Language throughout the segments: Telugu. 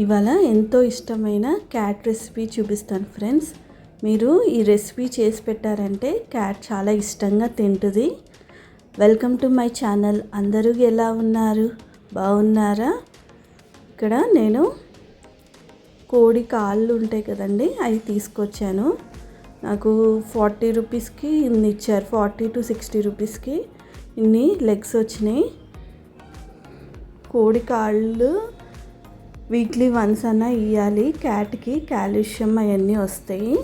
ఇవాళ ఎంతో ఇష్టమైన క్యాట్ రెసిపీ చూపిస్తాను ఫ్రెండ్స్. మీరు ఈ రెసిపీ చేసి పెట్టారంటే క్యాట్ చాలా ఇష్టంగా తింటుంది. వెల్కమ్ టు మై ఛానల్ అందరూ ఎలా ఉన్నారు? బాగున్నారా? ఇక్కడ నేను కోడి కాళ్ళు ఉంటాయి కదండి అవి తీసుకొచ్చాను. నాకు ఫార్టీ రూపీస్కి ఇన్ని ఇచ్చారు. ఫార్టీ టు సిక్స్టీ రూపీస్కి ఇన్ని లెగ్స్ వచ్చినాయి. కోడి కాళ్ళు వీక్లీ వన్స్ అన్నా ఇవ్వాలి క్యాట్కి కాల్షియం అవన్నీ వస్తాయి.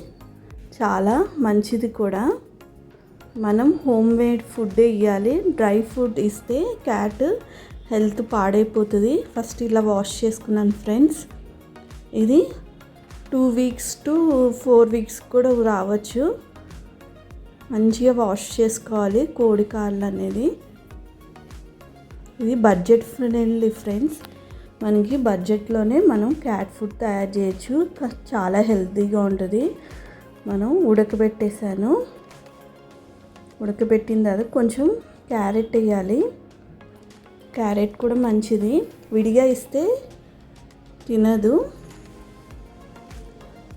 చాలా మంచిది కూడా. మనం హోమ్ మేడ్ ఫుడ్ ఇవ్వాలి డ్రై ఫుడ్ ఇస్తే క్యాట్ హెల్త్ పాడైపోతుంది. ఫస్ట్ ఇలా వాష్ చేసుకున్నాను ఫ్రెండ్స్. ఇది two weeks to four weeks కూడా రావచ్చు. మంచిగా వాష్ చేసుకోవాలి. కోడి కాళ్ళు అనేది. ఇది బడ్జెట్ ఫ్రెండ్లీ ఫ్రెండ్స్. మనకి బడ్జెట్లోనే మనం క్యాట్ ఫుడ్ తయారు చేయొచ్చు. చాలా హెల్తీగా ఉంటుంది. మనం ఉడకబెట్టేసాను ఉడకబెట్టిన తర్వాత కొంచెం క్యారెట్ వేయాలి. క్యారెట్ కూడా మంచిది. విడిగా ఇస్తే తినదు.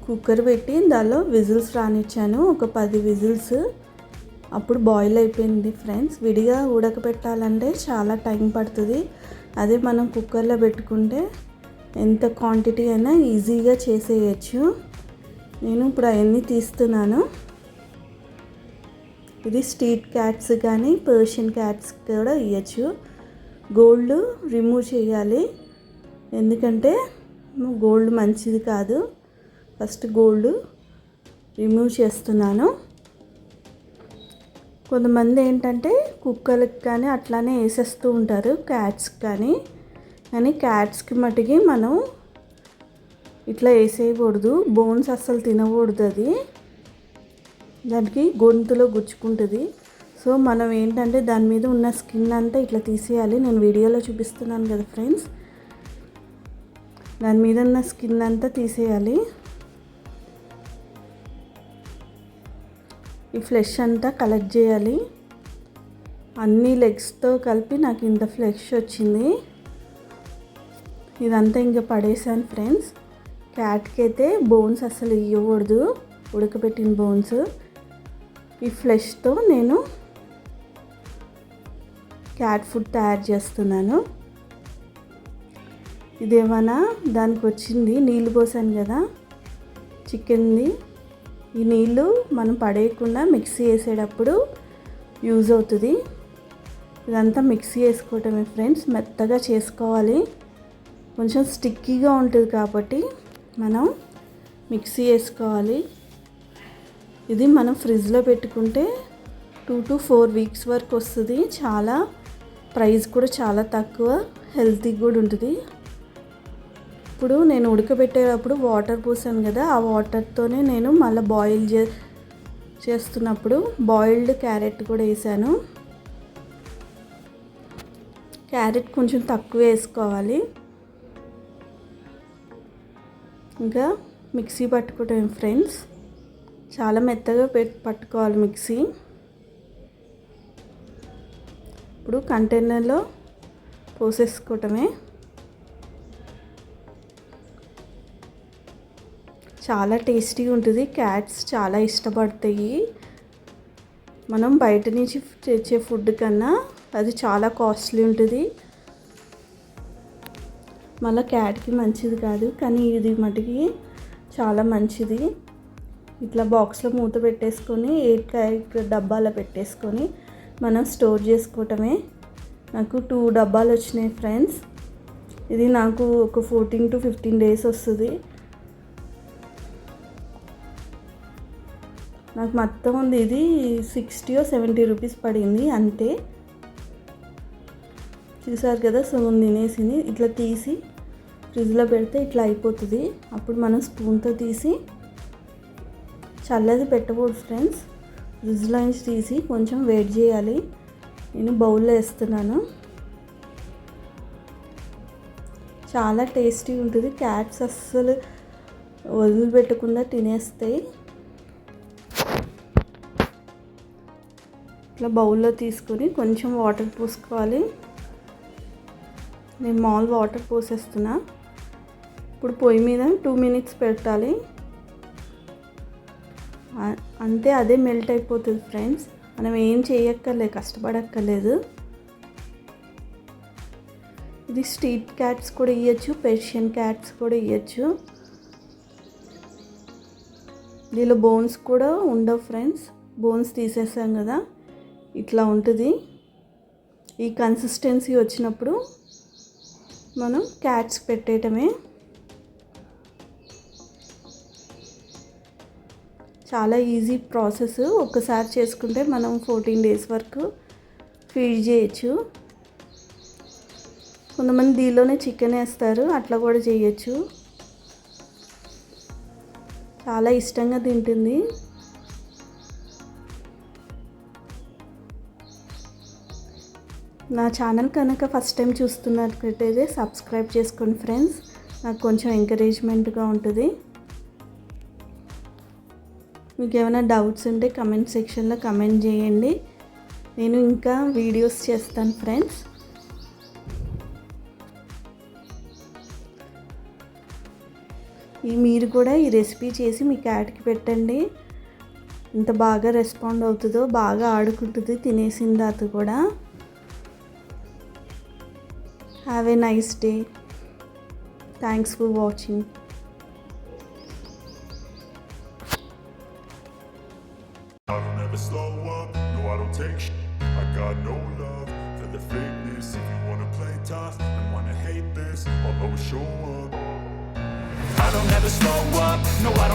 కుక్కర్ పెట్టి దానిలో విజిల్స్ రానిచ్చాను. ఒక పది విజిల్స్. అప్పుడు బాయిల్ అయిపోయింది ఫ్రెండ్స్. విడిగా ఉడకబెట్టాలంటే చాలా టైం పడుతుంది. అదే మనం కుక్కర్లో పెట్టుకుంటే ఎంత క్వాంటిటీ అయినా ఈజీగా చేసేయచ్చు. నేను ఇప్పుడు అవన్నీ తీస్తున్నాను. ఇది స్ట్రీట్ క్యాట్స్ కానీ పర్షియన్ క్యాట్స్ కూడా ఇవ్వచ్చు గోల్డ్ రిమూవ్ చేయాలి. ఎందుకంటే గోల్డ్ మంచిది కాదు. ఫస్ట్ గోల్డ్ రిమూవ్ చేస్తున్నాను. కొంతమంది ఏంటంటే కుక్కలకి కానీ అట్లానే వేసేస్తూ ఉంటారు క్యాట్స్కి కానీ. కానీ క్యాట్స్కి మటుకి మనం ఇట్లా వేసేయకూడదు బోన్స్ అస్సలు తినకూడదు అది. దానికి గొంతులో గుచ్చుకుంటుంది. సో మనం ఏంటంటే దాని మీద ఉన్న స్కిన్ అంతా ఇట్లా తీసేయాలి. నేను వీడియోలో చూపిస్తున్నాను కదా ఫ్రెండ్స్. దాని మీద ఉన్న స్కిన్ అంతా తీసేయాలి. ఈ ఫ్లెష్ అంతా కలెక్ట్ చేయాలి. అన్ని లెగ్స్తో కలిపి నాకు ఇంత ఫ్లెష్ వచ్చింది. ఇదంతా ఇంకా పడేసాను ఫ్రెండ్స్ క్యాట్కి అయితే బోన్స్ అసలు ఇవ్వకూడదు ఉడకబెట్టిన బోన్స్ ఈ ఫ్లెష్తో నేను క్యాట్ ఫుడ్ తయారు చేస్తున్నాను. ఇదేమన్నా దానికి వచ్చింది నీళ్ళు పోసాను కదా. చికెన్ది ఈ నీళ్ళు మనం పడేయకుండా మిక్సీ వేసేటప్పుడు యూజ్ అవుతుంది. ఇదంతా మిక్సీ వేసుకోవటమే ఫ్రెండ్స్ మెత్తగా చేసుకోవాలి. కొంచెం స్టిక్కీగా ఉంటుంది కాబట్టి మనం మిక్సీ వేసుకోవాలి. ఇది మనం ఫ్రిడ్జ్లో పెట్టుకుంటే టూ టు ఫోర్ వీక్స్ వరకు వస్తుంది. చాలా ప్రైస్ కూడా చాలా తక్కువ హెల్తీ కూడా ఉంటుంది. ఇప్పుడు నేను ఉడకబెట్టేటప్పుడు వాటర్ పోసాను కదా ఆ వాటర్తోనే నేను మళ్ళీ బాయిల్ చే చేస్తున్నప్పుడు బాయిల్డ్ క్యారెట్ కూడా వేసాను. క్యారెట్ కొంచెం తక్కువ వేసుకోవాలి. ఇంకా మిక్సీ పట్టుకోవటం ఫ్రెండ్స్. చాలా మెత్తగా పట్టుకోవాలి మిక్సీ. ఇప్పుడు కంటైనర్లో పోసేసుకోవటమే. చాలా టేస్టీగా ఉంటుంది. క్యాట్స్ చాలా ఇష్టపడతాయి. మనం బయట నుంచి తెచ్చే ఫుడ్ కన్నా అది చాలా కాస్ట్లీ ఉంటుంది. మళ్ళీ క్యాట్కి మంచిది కాదు కానీ ఇది మటుకి చాలా మంచిది. ఇట్లా బాక్స్లో మూత పెట్టేసుకొని ఎయిట్ డబ్బాలో పెట్టేసుకొని మనం స్టోర్ చేసుకోవటమే. నాకు టూ డబ్బాలు వచ్చినాయి ఫ్రెండ్స్. ఇది నాకు ఒక ఫోర్టీన్ టు ఫిఫ్టీన్ డేస్ వస్తుంది. నాకు మొత్తం ఉంది. ఇది సిక్స్టీ సెవెంటీ రూపీస్ పడింది అంతే. చూసారు కదా సగం తినేసింది. ఇట్లా తీసి ఫ్రిడ్జ్లో పెడితే ఇట్లా అయిపోతుంది. అప్పుడు మనం స్పూన్తో తీసి చల్లది పెట్టకూడదు ఫ్రెండ్స్ ఫ్రిడ్జ్లో నుంచి తీసి కొంచెం వెయిట్ చేయాలి. నేను బౌల్లో వేస్తున్నాను. చాలా టేస్టీ ఉంటుంది. క్యాట్స్ అస్సలు వదిలిపెట్టకుండా తినేస్తాయి. ఇట్లా బౌల్లో తీసుకొని కొంచెం వాటర్ పోసుకోవాలి. నేను మాల్ వాటర్ పోసేస్తున్నా. ఇప్పుడు పొయ్యి మీద టూ మినిట్స్ పెట్టాలి. అంతే అదే మెల్ట్ అయిపోతుంది ఫ్రెండ్స్. మనం ఏం చేయక్కర్లేదు కష్టపడక్కర్లేదు. ఇది స్ట్రీట్ క్యాట్స్ కూడా ఇవ్వచ్చు పెర్షియన్ క్యాట్స్ కూడా ఇవ్వచ్చు దీనిలో బోన్స్ కూడా ఉండవు ఫ్రెండ్స్. బోన్స్ తీసేసాం కదా. ఇట్లా ఉంటుంది. ఈ కన్సిస్టెన్సీ వచ్చినప్పుడు మనం క్యాట్స్ పెట్టేయటమే. చాలా ఈజీ ప్రాసెస్ ఒక్కసారి చేసుకుంటే మనం ఫోర్టీన్ డేస్ వరకు ఫీడ్ చేయొచ్చు. కొంతమంది దీనిలోనే చికెన్ వేస్తారు అట్లా కూడా చేయొచ్చు. చాలా ఇష్టంగా తింటుంది. నా ఛానల్ కనుక ఫస్ట్ టైం చూస్తున్నట్లయితే సబ్స్క్రైబ్ చేసుకోండి ఫ్రెండ్స్. నాకు కొంచెం ఎంకరేజ్మెంట్గా ఉంటుంది. మీకు ఏమైనా డౌట్స్ ఉంటే కమెంట్ సెక్షన్లో కమెంట్ చేయండి. నేను ఇంకా వీడియోస్ చేస్తాను ఫ్రెండ్స్. ఈ మీరు కూడా ఈ రెసిపీ చేసి మీ క్యాట్కి పెట్టండి. ఎంత బాగా రెస్పాండ్ అవుతుందో బాగా ఆడుకుంటుంది తినేసిన తర్వాత కూడా. Have a nice day. Thanks for watching. I don't ever slow up, no I don't take sh. I got no love for the fakeness. If you wanna play tough and wanna hate this, I'll always show up. I don't ever slow up, no I don't